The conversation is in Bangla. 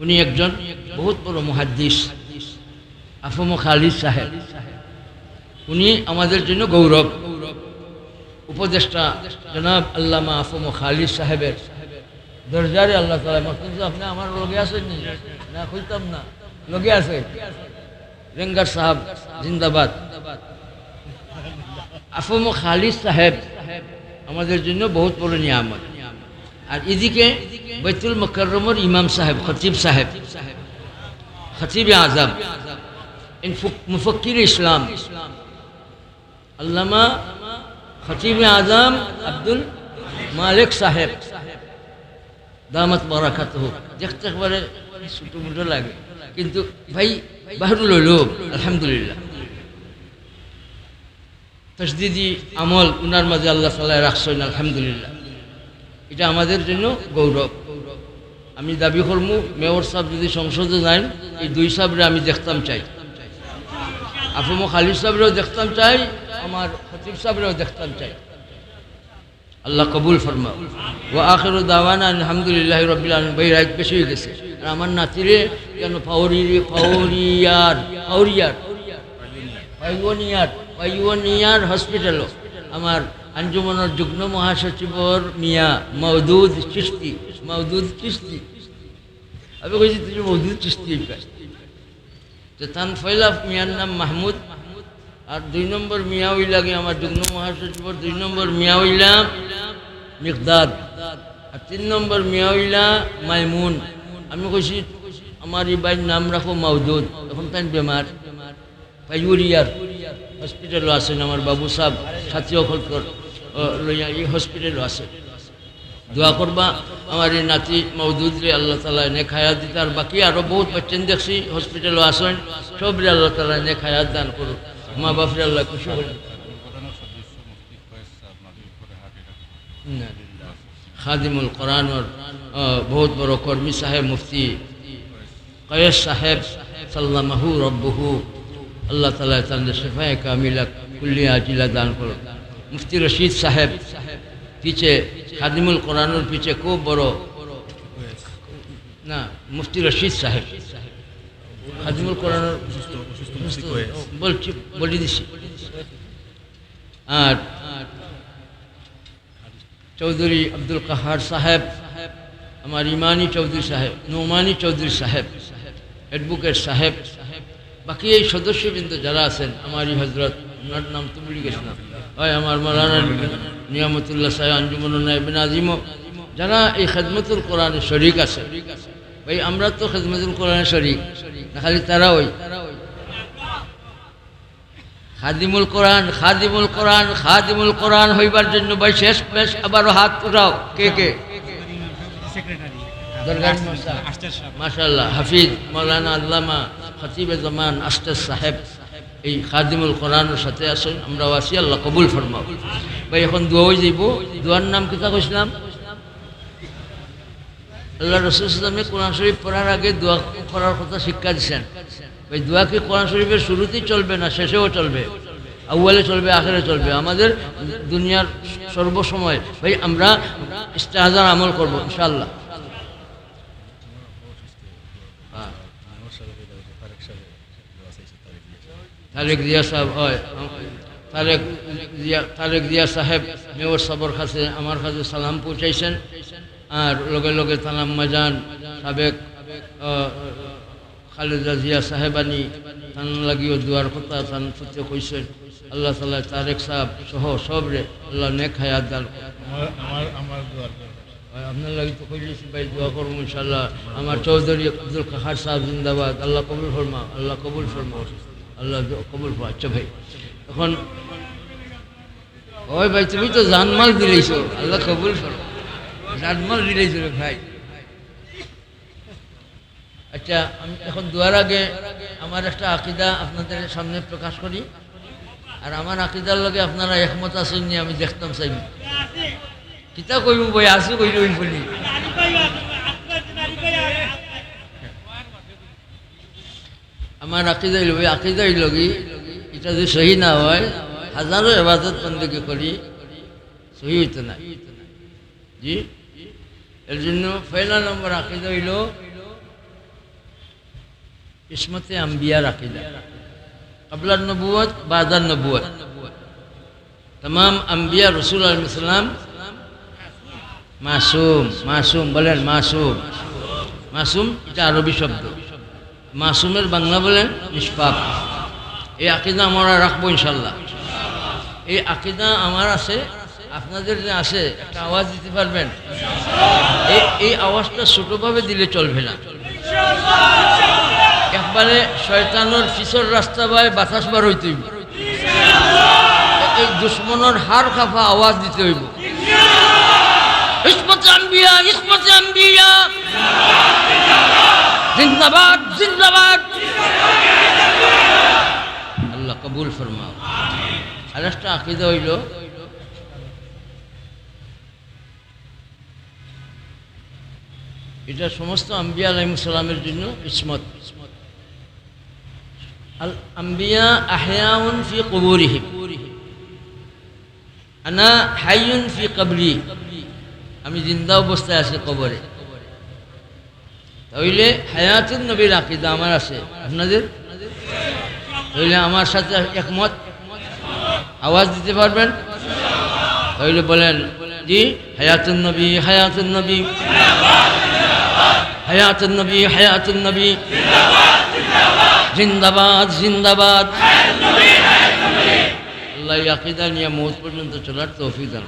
উনি একজন বহুত বড় মুহাদ্দিস। আফম খালিদ সাহেব। উনি আমাদের জন্য গৌরব। উপদেষ্টা জনাব আল্লামা আফম খালিদ সাহেবের। দরজারে আল্লাহ তালা মতন আপনি আমার লগে আছেন নি? কইতাম না। লগে আছে। রেঙ্গার সাহেব, জিন্দাবাদ। আফম খালিদ সাহেব আমাদের জন্য বহুত বড় নিয়ামত। আর এদিকে বৈতুল মকরমর ইমাম সাহেব খতিব সাহেব খতিব আজম মুফক্কির ইসলাম আল্লামা খতিব আজম আব্দুল মালিক সাহেব দামত বারাকাত হোক দেখতে একবারে ছোটো মোটো লাগে কিন্তু ভাই বাহরুল লোক আলহামদুলিল্লাহ তসদিদি আমল উনার মাঝে আল্লাহ তালা রাখছেন আলহামদুলিল্লাহ এটা আমাদের জন্য গৌরব. আমি দাবি করমু, মেয়র সাহেব যদি সংসদে যান এই দুই সাহেবরে আমি দেখতাম চাই। আফমো খালিদ সাহেবরেও দেখতাম চাই, আমার খতিব সাহেবরেও দেখতাম চাই। আল্লাহ কবুল ফরমা ও আখের দাওয়ানা আলহামদুলিল্লাহ রবিল আলম ভাই, রাত বেশি হয়ে গেছে। আর আমার নাতিরে কেন পাউরি পাউরিয়ার পাউরিয়ার পাইওনিয়ার পাইওনিয়ার হসপিটালও। আমার আঞ্জুমনের যুগ্ম মহাসচিবর মিয়া মৌদুদ চিস্তি মৌদুদ চিস্তি আমি কইছি, তুই মৌদুদ চিস্তি তো তান ফয়লা মিয়ার নাম মাহমুদ। মাহমুদ আর দুই নম্বর মিয়া লাগে আমার যুগ্ম মহাসচিবর, দুই নম্বর মিয়া হইলা মিকদাদ। আর তিন নম্বর মিয়া হইলা মাইমুন। আমি কইছি, আমার এই বাইর নাম রাখো মাউদুদ এখন তাই বেমার। পাইউরিয়ার হসপিটালও আছেন আমার বাবু সাহেব, সাথী অকলকর। লইয়া এই হসপিটালও আছে দোয়া করবা, আমার এই নাতি মৌদুদরে আল্লাহ তালা এনে খায়াত দিতে। আর বাকি আরও বহুত বাচ্চেন দেখছি হসপিটালও আসেন, সবরে আল্লাহ তালা এনে খায়াত দান করুন মা বাপরে আল্লাহ খুশি করেন খাদিমুল কোরআনর বহুত বড় কর্মী সাহেব মুফতি কয়েস সাহেব, সাল্লামাহু রব্বহু। আল্লাহ তালা তাদের শেফায় কামিলা কুল্লিয়া আজিলা দান করুন মুফতি রশিদ সাহেব পিছে খাদিমুল কোরআনুর পিছে খুব বড় না মুফতি রশিদ সাহেব। খাদিমুল কোরআনুর বলছি বলে দিছি। আর চৌধুরী আব্দুল কাহার সাহেব আমার ইমানি চৌধুরী সাহেব নোমানি চৌধুরী সাহেব অ্যাডভোকেট সাহেব বাকি এই সদস্যবৃন্দ যারা আছেন আমারই হজরত ওনার নাম তো ভুলে হয় আমার মৌলানা নিয়ামতুল্লাহ সাহেব আঞ্জুমন নাইবিন আজিমও যারা এই খেদমতুল কোরআনে শরিক আছে। ভাই আমরা তো খেদমতুল কোরআনে শরিক না খালি তারা ওই। খাদিমুল কোরআন খাদিমুল কোরআন খাদিমুল কোরআন হইবার জন্য ভাই শেষ বেশ আবারও হাত উঠাও। কে কে? হাফিজ মৌলানা আল্লামা খতিবে জমান আস্তাদ সাহেব। এই খাদিমুল কোরআনের সাথে আসেন আমরা আসি আল্লাহ কবুল ফরমাও ভাই এখন দোয়া হয়ে যাইব দোয়ার নাম কিতা কইছিলাম আল্লাহ রসুল ইসলামে কোরআন শরীফ পড়ার আগে দোয়া করার কথা শিক্ষা দিচ্ছেন ভাই দোয়া কি কোরআন শরীফের শুরুতেই চলবে না শেষেও চলবে আউ্বালে চলবে আখেরে চলবে আমাদের দুনিয়ার সর্বসময় ভাই আমরা ইস্তেহাজার আমল করব ইনশাল্লাহ তারেক জিয়া সাহেব, হয়। তারেক জিয়া তারেক জিয়া সাহেব, মেয়র সাবর কাছে আমার কাছে সালাম পৌঁছাইছেন। আর লগে লগে তালাম মাজান সাবেক খালেদা জিয়া সাহেবানি তান লাগিও দুয়ার কথা তান ফুটে কইছেন। আল্লাহ তালা তারেক সাহেব সহ সবরে আল্লাহ নেক হায়াত দান আমার আমার আপনার লাগে তো ভাই দোয়া করব ইনশাল্লাহ আমার চৌধুরী আব্দুল কাহার সাহেব জিন্দাবাদ। আল্লাহ কবুল ফরমা, আল্লাহ কবুল ফরমা। আল্লাহ কবুল আচ্ছা ভাই, এখন ওই ভাই, তুমি তো জানমাল দিলেইছো। আল্লাহ কবুল ফরমা জানমাল দিলেইছো রে ভাই। আচ্ছা আমি এখন দোয়ার আগে আমার একটা আকিদা আপনাদের সামনে প্রকাশ করি। আর আমার আকিদার লগে আপনারা একমত আছেন নি, আমি দেখতাম চাইব কিতা কইব বই আসি কইল ওই বলি? আমার আকিদা হইল ওই আকিদা হইল কি এটা যদি সহি না হয় হাজারো এবাদত বন্দী করি সহি হইতো না জি? এর জন্য পয়লা নম্বর আকিদা হইল ইসমতে আম্বিয়ার আকিদা। কাবলার নবুয়ত নবুয়ত তমাম আম্বিয়া রসুল আলমিসাম মাসুম মাসুম, বলেন মাসুম। মাসুম, এটা আরবি শব্দ। মাসুমের বাংলা বলেন নিষ্পাপ। এই আকিদা আমরা রাখব ইনশাল্লাহ এই আকিদা আমার আছে, আপনাদের যে আছে, একটা আওয়াজ দিতে পারবেন? এই এই আওয়াজটা ছোটোভাবে দিলে চলবে না। একবারে শয়তানোর পিছর রাস্তা বাই বাতাস বার হইতে হইব। এই দুশ্মনের হার খাফা আওয়াজ দিতে হইব। ইসমত আম্বিয়া ইসমত আম্বিয়া জিন্দাবাদ জিন্দাবাদ আল্লাহ কবুল ফরমাও আর একটা আকিদা হইল এটা সমস্ত আম্বিয়া আলাইসালামের জন্য ইসমত আল আম্বিয়া আহয়াউন ফি কবরিহিম আনা হাইয়ুন ফি কবরি আমি জিন্দা অবস্থায় আছি কবরে। তাহলে হায়াতুন নবীর আকিদা আমার আছে। আপনাদের? তাহলে আমার সাথে একমত? আওয়াজ দিতে পারবেন? তাহলে বলেন, জি, হায়াতুন নবী হায়াতুন নবী। হায়াতুন নবী হায়াতুন নবী। জিন্দাবাদ জিন্দাবাদ। আল্লাহ আকিদা নিয়ে মৌত পর্যন্ত চলার তৌফিক দান।